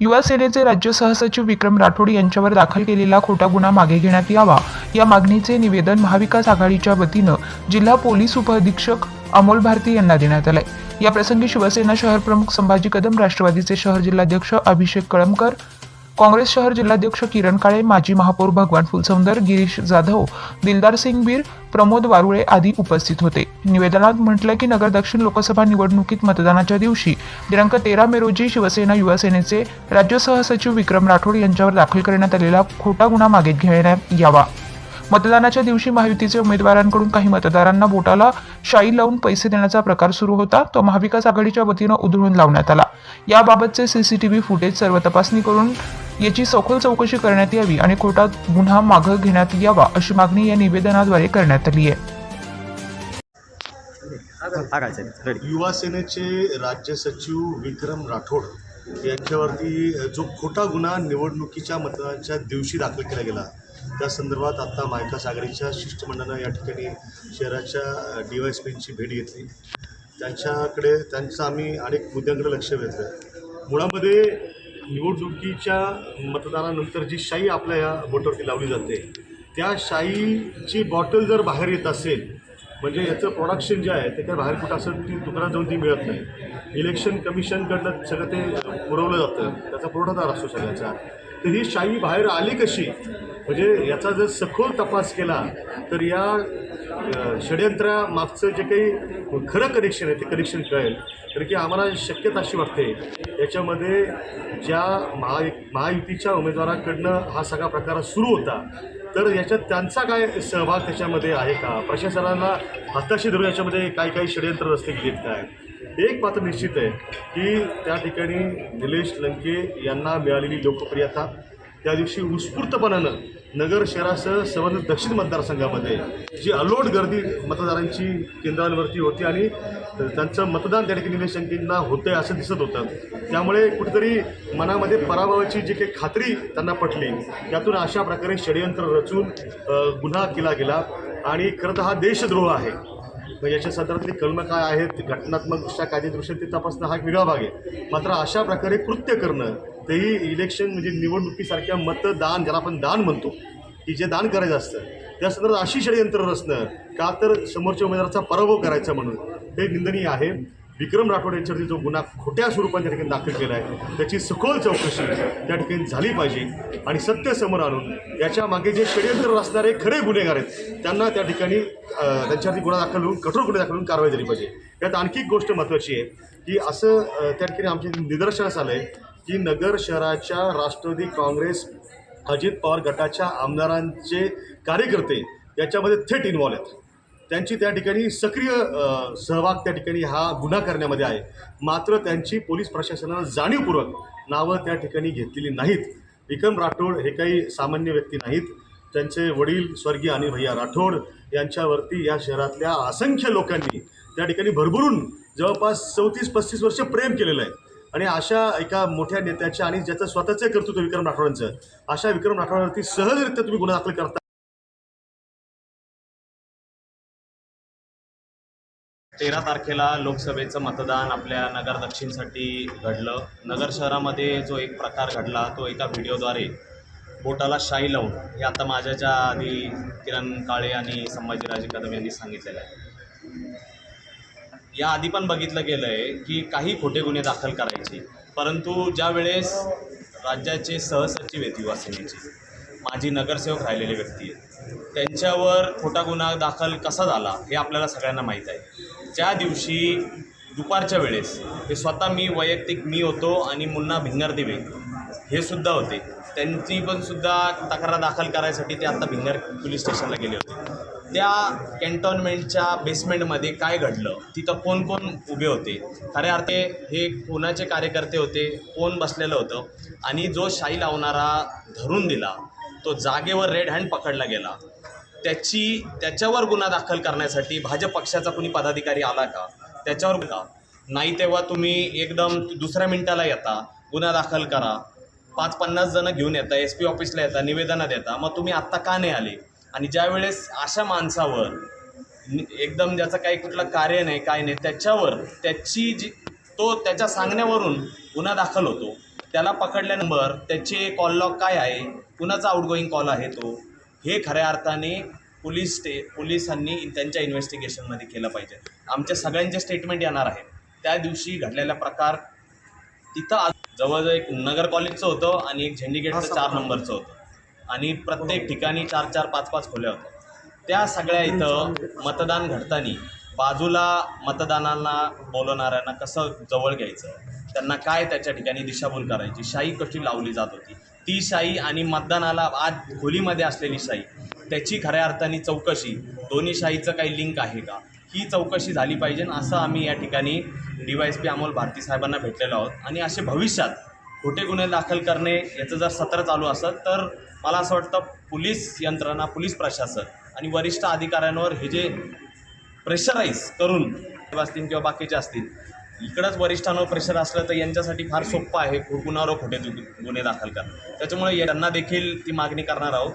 युवा सेनेचे राज्य सहसचिव विक्रम राठोड यांच्यावर दाखल केलेला खोटा गुन्हा मागे घेण्यात यावा या मागणीचे निवेदन महाविकास आघाडीच्या वतीनं जिल्हा पोलीस उपअधीक्षक अमोल भारती यांना देण्यात आलंय. या प्रसंगी शिवसेना शहर प्रमुख संभाजी कदम राष्ट्रवादीचे शहर जिल्हाध्यक्ष अभिषेक कळमकर काँग्रेस शहर जिल्हाध्यक्ष किरण काळे माजी महापौर भगवान फुलसौंदर गिरीश जाधव दिलदार सिंग बीर प्रमोद वारुळे आदी उपस्थित होते. निवेदनात म्हटलं की नगर दक्षिण लोकसभा निवडणुकीत मतदानाच्या दिवशी दिनांक तेरा मे रोजी शिवसेना युवा सेनेचे राज्य सहसचिव विक्रम राठोड यांच्यावर दाखल करण्यात आलेला खोटा गुन्हा मागे घेण्यात यावा. मतदानाच्या दिवशी महायुतीचे उमेदवारांकडून काही मतदारांना बोटाला शाई लावून पैसे देण्याचा प्रकार सुरू होता. तो महाविकास आघाडीच्या वतीनं उधळून लावण्यात आला. याबाबतचे सीसीटीव्ही फुटेज सर्व तपासणी करून याची सखोल चौकशी करण्यात यावी आणि खोटा गुन्हा मागं घेण्यात यावा अशी मागणी या निवेदनाद्वारे करण्यात आली आहे. युवा सेनेचे राज्य सचिव विक्रम राठोड यांच्यावरती जो खोटा गुन्हा निवडणुकीच्या मतदानाच्या दिवशी दाखल केला गेला त्या संदर्भात आत्ता महाविकास आघाडीच्या शिष्टमंडळानं या ठिकाणी शहराच्या डी वाय एस पींची भेट घेतली. त्यांच्याकडे त्यांचं आम्ही अनेक मुद्द्यांकडे लक्ष वेधलं. मुळामध्ये निवडणुकीच्या मतदानानंतर जी शाई आपल्या या बोटावरती लावली जाते त्या शाईची बॉटल जर बाहेर येत असेल म्हणजे याचं प्रोडक्शन जे आहे ते काय बाहेर कुठं असं ती दुकानात जाऊन ती मिळत नाही. इलेक्शन कमिशनकडनं सगळं ते पुरवलं जातं त्याचा पुरवठादार असतो सगळ्याचा. तर ही शाई बाहेर आली कशी म्हणजे याचा जर सखोल तपास केला तर या अ, षडयंत्रामागचं जे काही खरं कनेक्शन आहे ते कनेक्शन कळेल. कारण की आम्हाला शक्यता अशी वाटते याच्यामध्ये ज्या महा महायुतीच्या उमेदवाराकडनं हा सगळा प्रकार सुरू होता तर याच्यात त्यांचा काय सहभाग त्याच्यामध्ये आहे का? प्रशासनाला हाताशी धरून याच्यामध्ये काय काही षडयंत्र रस्ते घेत काय? एक मात्र निश्चित आहे की त्या ठिकाणी निलेश लंके यांना मिळालेली लोकप्रियता त्या दिवशी उत्स्फूर्तपणानं नगर शहरासह संबंधित दक्षिण मतदारसंघामध्ये जी अलोट गर्दी मतदारांची केंद्रांवरती होती आणि त्यांचं मतदान त्या ठिकाणी निलेश होतं आहे असं दिसत होतं. त्यामुळे कुठेतरी मनामध्ये पराभवाची जी काही खात्री त्यांना पटली त्यातून अशा प्रकारे षडयंत्र रचून गुन्हा केला गेला आणि खरं तर हा देशद्रोह आहे. मग याच्या संदर्भातली कलमं काय आहेत घटनात्मक दृष्ट्या कायदेदृष्ट्या ते तपासणं हा एक वेगळा भाग आहे. मात्र अशा प्रकारे कृत्य करणं तेही इलेक्शन म्हणजे निवडणुकीसारख्या मतदान ज्याला आपण दान म्हणतो की जे दान करायचं असतं त्या संदर्भात अशी षडयंत्र रचणं का तर समोरच्या उमेदवाराचा पराभव करायचा म्हणून हे निंदनीय आहे. विक्रम राठोड यांच्यावरती जो गुन्हा खोट्या स्वरूपात त्या ठिकाणी दाखल केला आहे त्याची सखोल चौकशी त्या ठिकाणी झाली पाहिजे. आणि सत्य समोर आणून याच्या मागे जे षडयंत्र रचणारे खरे गुन्हेगार आहेत त्यांना त्या ठिकाणी त्यांच्यावरती गुन्हा दाखल होऊन कठोर गुन्हे दाखल होऊन कारवाई झाली पाहिजे. यात आणखी एक गोष्ट महत्त्वाची आहे की असं त्या ठिकाणी आमच्या निदर्शनास आलं आहे की नगर शहराच्या राष्ट्रवादी काँग्रेस अजित पवार गटाच्या आमदारांचे कार्यकर्ते याच्यामध्ये थेट इन्व्हॉल्व आहेत. त्यांची त्या ठिकाणी सक्रिय सहभाग त्या ठिकाणी हा गुन्हा करण्यामध्ये आहे. मात्र त्यांची पोलीस प्रशासनानं जाणीवपूर्वक नावं त्या ठिकाणी घेतलेली नाहीत. विक्रम राठोड हे काही सामान्य व्यक्ती नाहीत. त्यांचे वडील स्वर्गीय अनिल भैया राठोड यांच्यावरती या शहरातल्या असंख्य लोकांनी त्या ठिकाणी भरभरून जवळपास चौतीस पस्तीस वर्ष प्रेम केलेलं आहे. आणि अशा एका मोठ्या नेत्याच्या आणि ज्याचं स्वतःचं कर्तृत्व विक्रम राठोडांचं अशा विक्रम राठोडांवरती सहजरित्या तुम्ही गुन्हा दाखल करता. तेरा तारखेला लोकसभेचं मतदान आपल्या नगर दक्षिणसाठी घडलं. नगर शहरामध्ये जो एक प्रकार घडला तो एका व्हिडिओद्वारे बोटाला शाई लावून हे आता माझ्याच्या आधी किरण काळे आणि संभाजीराजे कदम यांनी सांगितलेलं आहे. या आधी पण बघितलं गेलं आहे की काही खोटे गुन्हे दाखल करायचे. परंतु ज्या वेळेस राज्याचे सहसचिव आहेत युवा सेनेचे माजी नगरसेवक राहिलेले व्यक्ती आहेत त्यांच्यावर खोटा गुन्हा दाखल कसा झाला हे आपल्याला सगळ्यांना माहीत आहे. त्या दिवशी दुपारच्या वेळेस हे स्वतः मी वैयक्तिक मी होतो आणि मुन्ना भिंगारदिवे हे सुद्धा होते. त्यांची पण सुद्धा तक्रार दाखल करायसाठी ते आता भिंगर पोलीस स्टेशनला गेले होते. त्या कॅन्टॉन्मेंटच्या बेसमेंटमध्ये काय घडलं? तिथं कोण कोण उभे होते? खऱ्या अर्थे हे कोणाचे कार्यकर्ते होते? कोण बसलेलं होतं? आणि जो शाई लावणारा धरून दिला तो जागेवर रेड हँड पकडला गेला. त्याची त्याच्यावर गुन्हा दाखल करण्यासाठी भाजप पक्षाचा कुणी पदाधिकारी आला का? त्याच्यावर का नाही तेव्हा तुम्ही एकदम दुसऱ्या मिनिटाला येता गुन्हा दाखल करा. पाच पन्नास जणं घेऊन येता एस पी ऑफिसला येता निवेदनात येता. मग तुम्ही आत्ता का नाही आले? आणि ज्या वेळेस अशा माणसावर एकदम ज्याचं काही कुठलं कार्य नाही काय नाही त्याच्यावर त्याची जी तो त्याच्या सांगण्यावरून गुन्हा दाखल होतो. त्याला पकडल्यानंतर त्याचे कॉल लॉग काय आहे कुणाचा आउटगोईंग कॉल आहे तो हे खऱ्या अर्थाने पोलीस स्टे पोलिसांनी त्यांच्या इन्व्हेस्टिगेशनमध्ये केलं पाहिजे. आमच्या सगळ्यांचे स्टेटमेंट येणार आहे त्या दिवशी घडलेला प्रकार तिथं आज- जवळजवळ एक नगर कॉलेजचं होतं आणि एक झेंडीगेटचं चार नंबरचं होतं. आणि प्रत्येक ठिकाणी चार चार पाच पाच खोल्या होत्या. त्या सगळ्या इथं मतदान घडताना बाजूला मतदानांना बोलवणाऱ्यांना कसं जवळ घ्यायचं? त्यांना काय त्याच्या ठिकाणी दिशाभूल करायची? शाही कशी लावली जात होती? ती शाही आणि मतदानाला आज खोलीमध्ये असलेली शाही त्याची खऱ्या अर्थाने चौकशी दोन्ही शाहीचं काही लिंक आहे का? ही चौकशी झाली पाहिजे असं आम्ही या ठिकाणी D Y S P Amol Bharti साहेबांना भेटलेलो आहोत. आणि असे भविष्यात खोटे गुन्हे दाखल करणे याचं जर सत्र चालू असेल तर मला असं वाटतं पोलीस यंत्रणा पोलीस प्रशासन आणि वरिष्ठ अधिकाऱ्यांवर हे जे प्रेशराईज करून असतील किंवा बाकीचे असतील इकडंच वरिष्ठांवर प्रेशर असलं तर यांच्यासाठी फार सोपं आहे गुन्ह्यावर खोटे गुन्हे दाखल करणं. त्याच्यामुळे यांना देखील ती मागणी करणार आहोत.